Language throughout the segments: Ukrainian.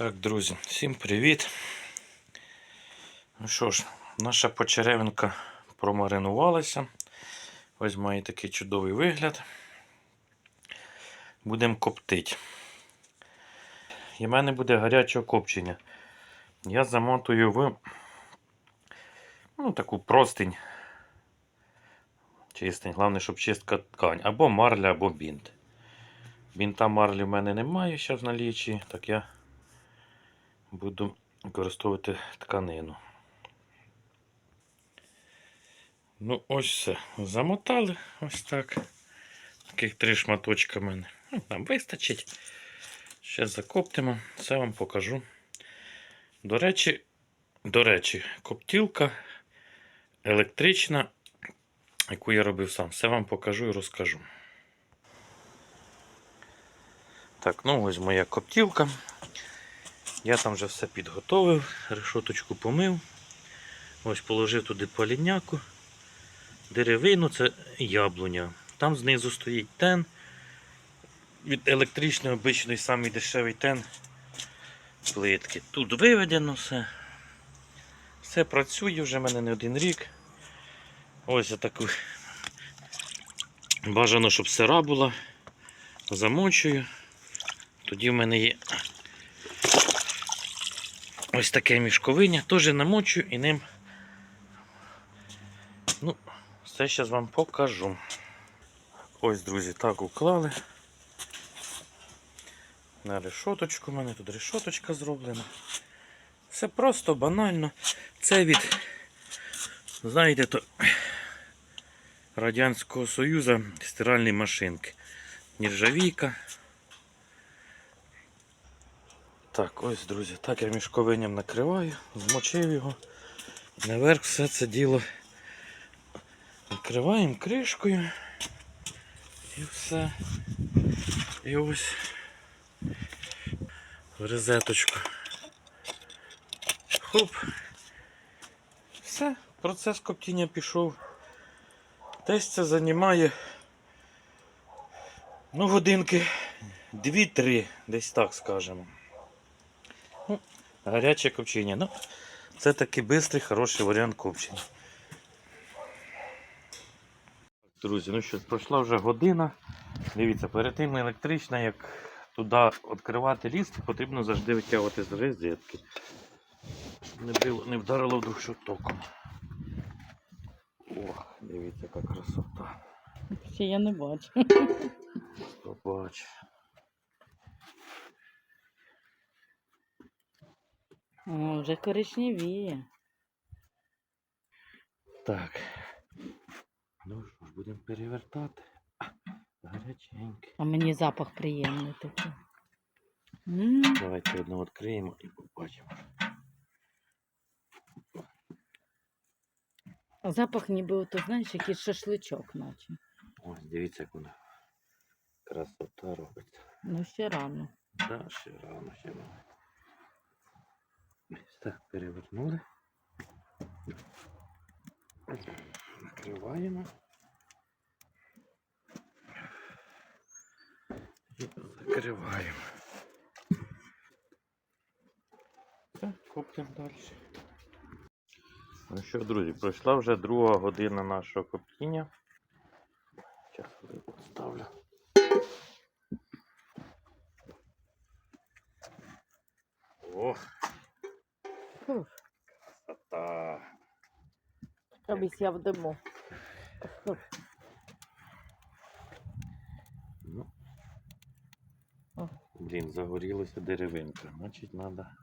Так, друзі, всім привіт. Ну що ж, наша почеревинка промаринувалася. Ось має такий чудовий вигляд. Будемо коптити. І в мене буде гаряче копчення. Я замотую в ну, таку простинь. Чистень. Головне, щоб чистка ткань. Або марля, або бінт. Бінта марлі в мене немає зараз в налічі, так я буду використовувати тканину. Ну, ось все. Замотали ось так. Таких три шматочка в мене. Ну, Нам вистачить. Ще закоптимо, все вам покажу. До речі, до речі, коптілка електрична, яку я робив сам. Все вам покажу і розкажу. Так, ну ось моя коптілка. Я там вже все підготовив, решоточку помив. Ось положив туди поліняку, деревину, це яблуня. Там знизу стоїть тен. Від електричної обичної самий дешевий тен плитки. Тут виведено все. Все працює вже в мене не один рік. Ось я таку. Бажано, щоб сира була. Замочую. Тоді в мене є ось таке мішковиння, теж намочую і ним. Ну, все зараз вам покажу. Ось, друзі, так уклали. На решоточку, у мене тут решоточка зроблена. Все просто, банально. Це від, знаєте, то Радянського Союзу стиральні машинки. Нержавійка. Так, ось, друзі, так я мішковинням накриваю, змочив його. Наверх все це діло накриваємо кришкою. І все. І ось в розеточку. Хоп. Все, процес коптіння пішов. Десь це займає ну, годинки 2-3, десь так скажемо. Гаряче копчення. Ну, це такий швидкий, хороший варіант копчення. Друзі, ну що, пройшла вже година. Дивіться, перед тим електрична, як туди відкривати ліст, потрібно завжди витягувати з розетки. Не, не вдарило вдруг що током. Ох, дивіться, яка красота. Я не бачу. Побач. О, вже коричневіє. Так. Ну що ж, будемо перевертати. А, Гаряченьке. А мені запах приємний такий. М, Давайте одну відкриємо і побачимо. Запах ніби, ото, знаєш, якийсь шашличок, наче. Ось, дивіться, як вона красота робиться. Ну, ще рано. Да, ще рано, ще рано. Так, перевернули. Накриваємо. І закриваємо. Все, коптимо далі. Ну що, друзі, пройшла вже друга година нашого коптіння. Зараз Обісь в диму. Ну. Блін, загорілася деревинка. Значить, треба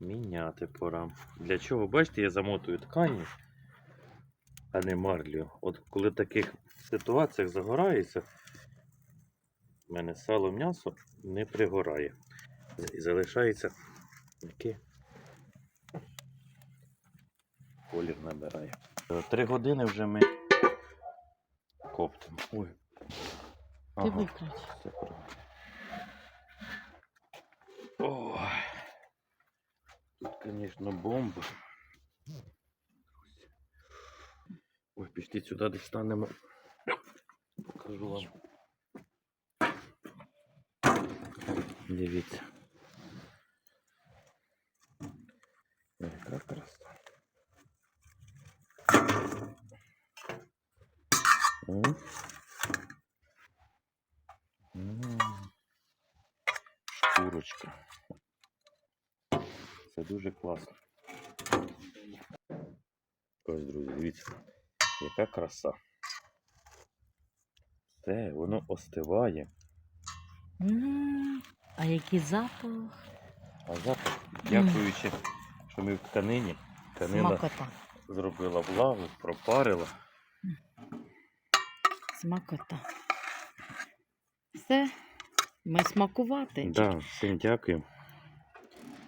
міняти пора. Для чого? Бачите, я замотую ткані, а не марлю. От коли в таких ситуаціях загорається, в мене сало м'ясо не пригорає. І залишається таке колір набирає. Е, Три години вже ми коптимо. Ой. Ти виключ. Правильно. Ой. Тут, звісно, бомба. Ой, пішли сюди десь станемо. Покажу вам. Дивіться. Курочка. Це дуже класно. Ось, друзі, дивіться, яка краса. Все, воно остиває. М, А який запах? А запах, дякуючи, що ми в тканині. Тканина Смакота. зробила влагу, пропарила. Смакота. Все. Ми смакувати. Да, всім дякую.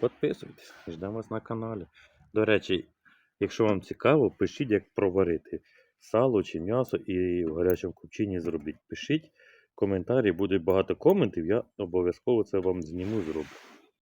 Підписуйтесь, ждемо вас на каналі. До речі, якщо вам цікаво, пишіть, як проварити сало чи м'ясо і в гарячому купчині зробіть. Пишіть коментарі, буде багато коментів, я обов'язково це вам зніму зроблю.